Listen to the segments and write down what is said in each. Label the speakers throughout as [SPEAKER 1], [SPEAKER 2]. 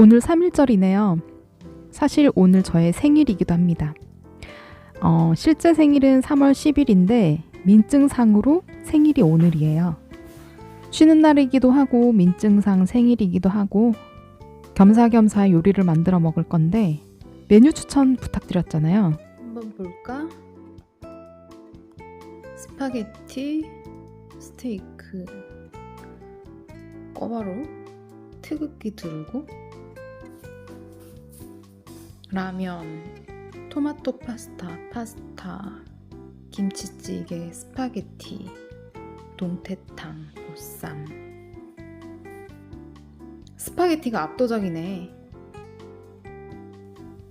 [SPEAKER 1] 오늘 3일절이네요. 사실 오늘 저의 생일이기도 합니다. 어, 실제 생일은 3월 10일인데 민증상으로 생일이 오늘이에요. 쉬는 날이기도 하고 민증상 생일이기도 하고 겸사겸사 요리를 만들어 먹을 건데 메뉴 추천 부탁드렸잖아요. 한번 볼까? 스파게티, 스테이크, 꼬바로, 태극기 두르고, 라면, 토마토 파스타, 파스타, 김치찌개, 스파게티, 동태탕, 보쌈. 스파게티가 압도적이네.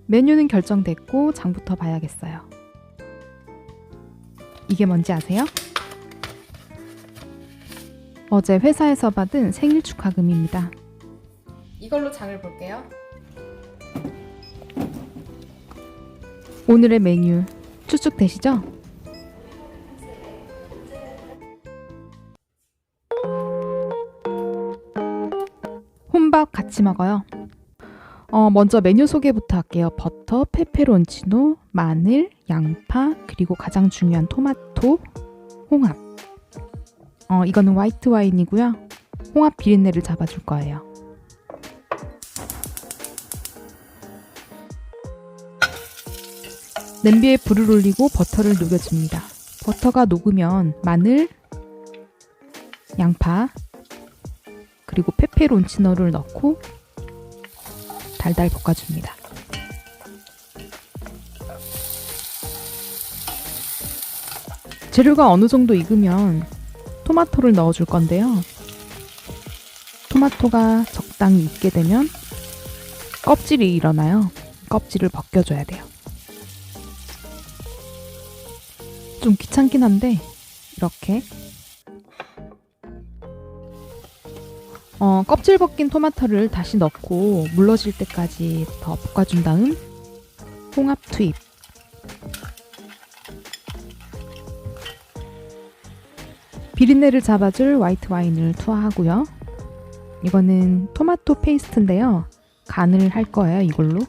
[SPEAKER 1] 메뉴는 결정됐고 장부터 봐야겠어요. 이게 뭔지 아세요? 어제 회사에서 받은 생일 축하금입니다. 이걸로 장을 볼게요. 오늘의 메뉴 추측되시죠? 혼밥 같이 먹어요. 어, 먼저 메뉴 소개부터 할게요. 버터, 페페론치노, 마늘, 양파, 그리고 가장 중요한 토마토, 홍합. 어, 이거는 화이트 와인이고요. 홍합 비린내를 잡아줄 거예요. 냄비에 불을 올리고 버터를 녹여줍니다. 버터가 녹으면 마늘, 양파, 그리고 페페론치노를 넣고 달달 볶아줍니다. 재료가 어느 정도 익으면 토마토를 넣어줄 건데요. 토마토가 적당히 익게 되면 껍질이 일어나요. 껍질을 벗겨줘야 돼요. 좀 귀찮긴 한데 이렇게 어, 껍질 벗긴 토마토를 다시 넣고 물러질 때까지 더 볶아준 다음 홍합 투입 비린내를 잡아줄 화이트 와인을 투하하고요. 이거는 토마토 페이스트인데요. 간을 할 거예요, 이걸로.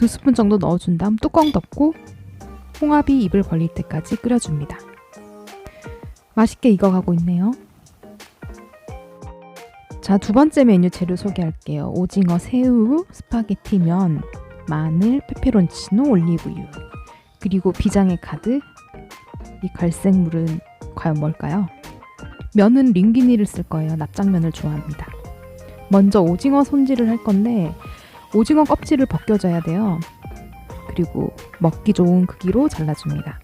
[SPEAKER 1] 두 스푼 정도 넣어준 다음 뚜껑 덮고 홍합이 입을 벌릴 때까지 끓여줍니다. 맛있게 익어가고 있네요. 자, 두 번째 메뉴 재료 소개할게요. 오징어, 새우, 스파게티 면, 마늘, 페페론치노, 올리브유. 그리고 비장의 카드. 이 갈색 물은 과연 뭘까요? 면은 링기니를 쓸 거예요. 납작면을 좋아합니다. 먼저 오징어 손질을 할 건데 오징어 껍질을 벗겨줘야 돼요. 그리고 먹기 좋은 크기로 잘라줍니다.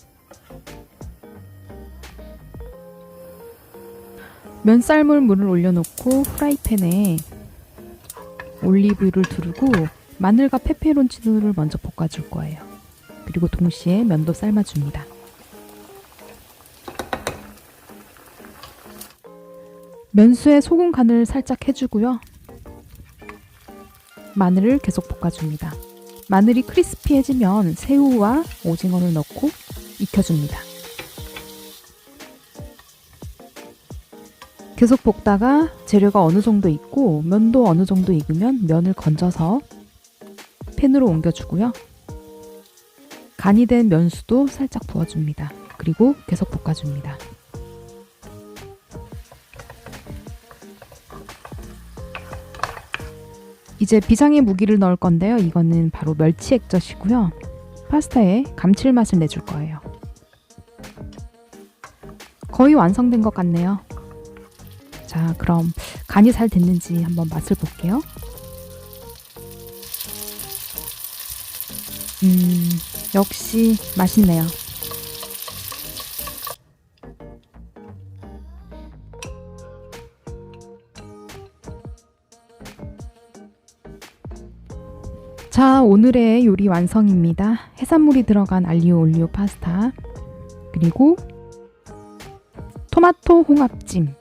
[SPEAKER 1] 면 삶을 물을 올려놓고 프라이팬에 올리브유를 두르고 마늘과 페페론치노를 먼저 볶아줄 거예요. 그리고 동시에 면도 삶아줍니다. 면수에 소금 간을 살짝 해주고요. 마늘을 계속 볶아줍니다. 마늘이 크리스피해지면 새우와 오징어를 넣고 익혀줍니다. 계속 볶다가 재료가 어느 정도 익고 면도 어느 정도 익으면 면을 건져서 팬으로 옮겨주고요. 간이 된 면수도 살짝 부어줍니다. 그리고 계속 볶아줍니다. 이제 비장의 무기를 넣을 건데요. 이거는 바로 멸치 액젓이고요. 파스타에 감칠맛을 내줄 거예요. 거의 완성된 것 같네요. 자, 그럼 간이 잘 됐는지 한번 맛을 볼게요. 음, 역시 맛있네요. 자, 오늘의 요리 완성입니다. 해산물이 들어간 알리오 올리오 파스타. 그리고 토마토 홍합찜.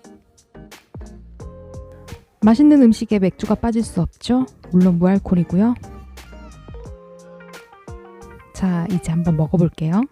[SPEAKER 1] 맛있는 음식에 맥주가 빠질 수 없죠? 물론 무알콜이고요. 자, 이제 한번 먹어볼게요.